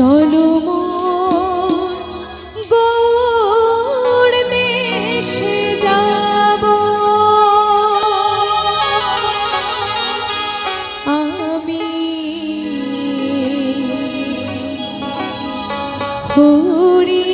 চলো গৌর দেশে যাব। আমি হরি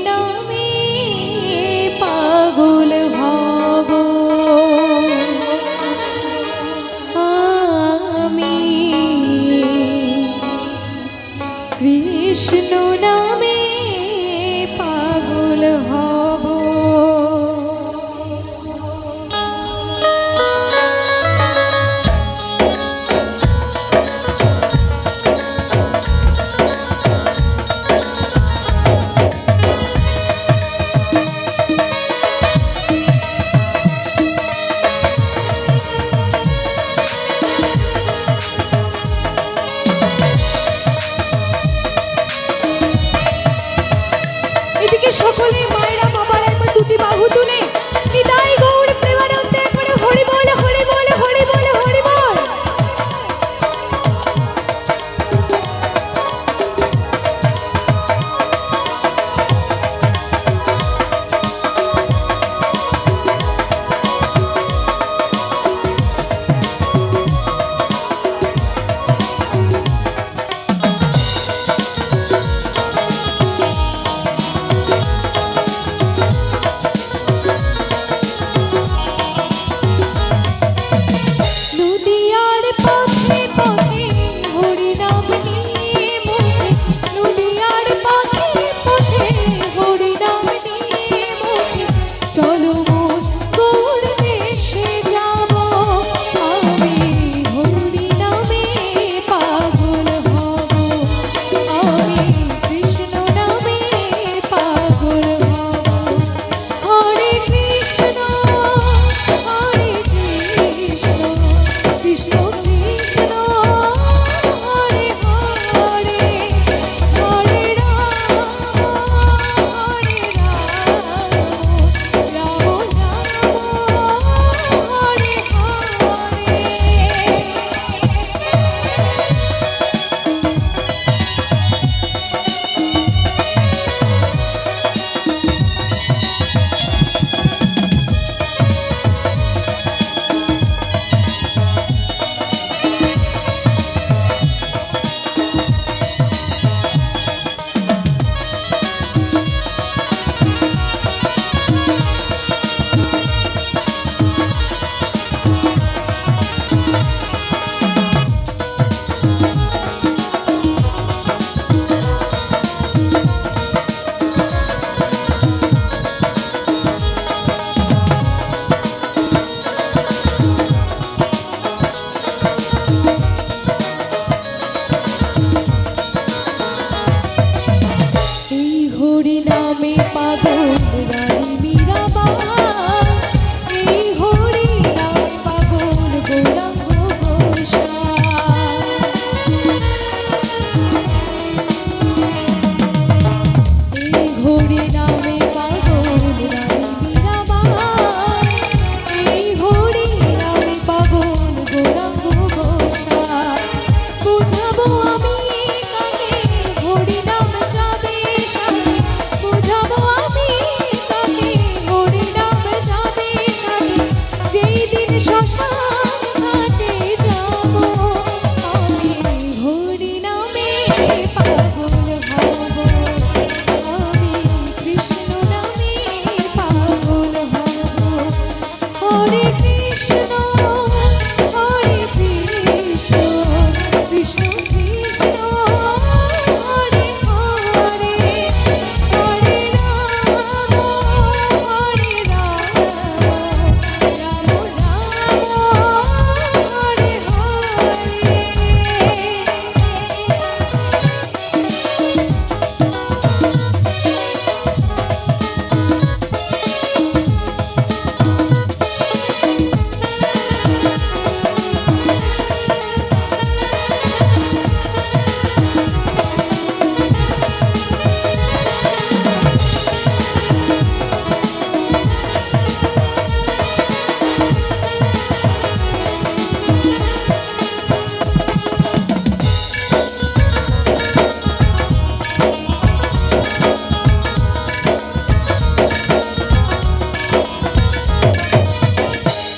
Oh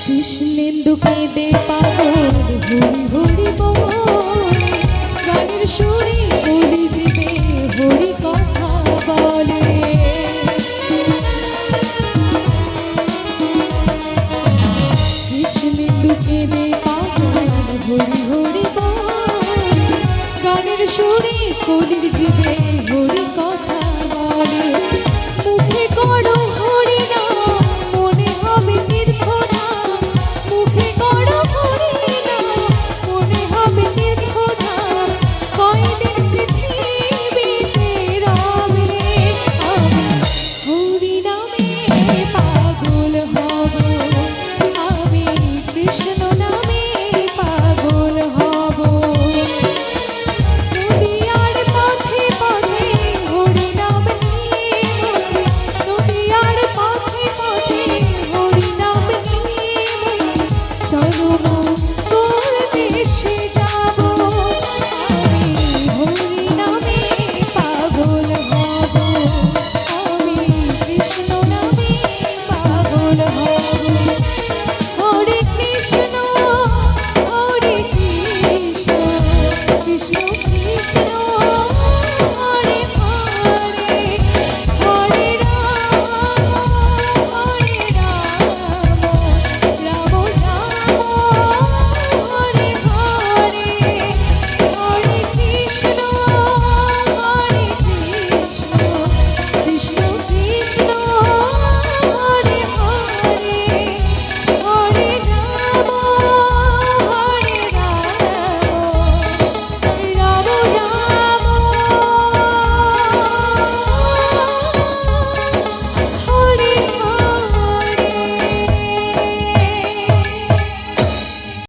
কৃষ্ণেন্দু কেঁদে পাথর, হরি হরি গানের সুরে হরি জীবে হরি কথা বলে। কৃষ্ণেন্দু কেঁদে পাথর, হরি হরি গানের সুরে হরি জীবে হরি কথা